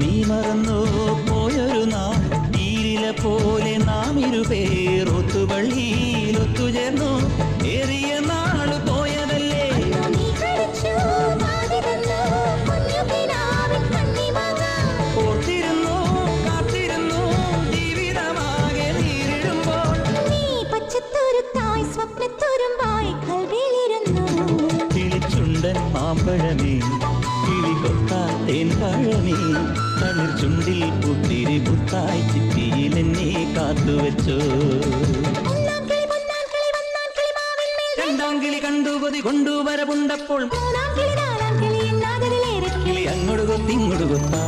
നീ മറന്നു പോയൊരു നാം ഈരില പോലെ നാം ഇരുപേർ ഒത്തുപള്ളിയിൽ ഒത്തുചേർന്നു. ഏറിയ നാൾ പോയതല്ലേ? ഓർത്തിരുന്നു കാത്തിരുന്നു ജീവിതമാകെ നേരിടുമ്പോൾ. നീ പച്ചത്തുരുത്തായി സ്വപ്നത്തുരുമ്പായി കൽവിയിലിരുന്നു കിളിച്ചുണ്ടൻ മാമ്പഴമേ കിളികൊത്താ തേൻ പഴമേ തളിർ ചുണ്ടിൽ പുത്തിരി പുത്തായി ചിറ്റിയിൽ എന്നെ കാത്തുവച്ചോ ഒന്നാം കിളി പൊന്നാം കിളി വന്നാം കിളി മാവിന്മേൽ രണ്ടാം കിളി കണ്ടു കൊതി കൊണ്ടു വരവുണ്ടപ്പോൾ മൂന്നാം കിളി നാലാം കിളി എന്നാതിരിലേറെ കിളി കിളി അങ്ങോട്ട് കൊത്തി ഇങ്ങോട്ട് കൊത്താ.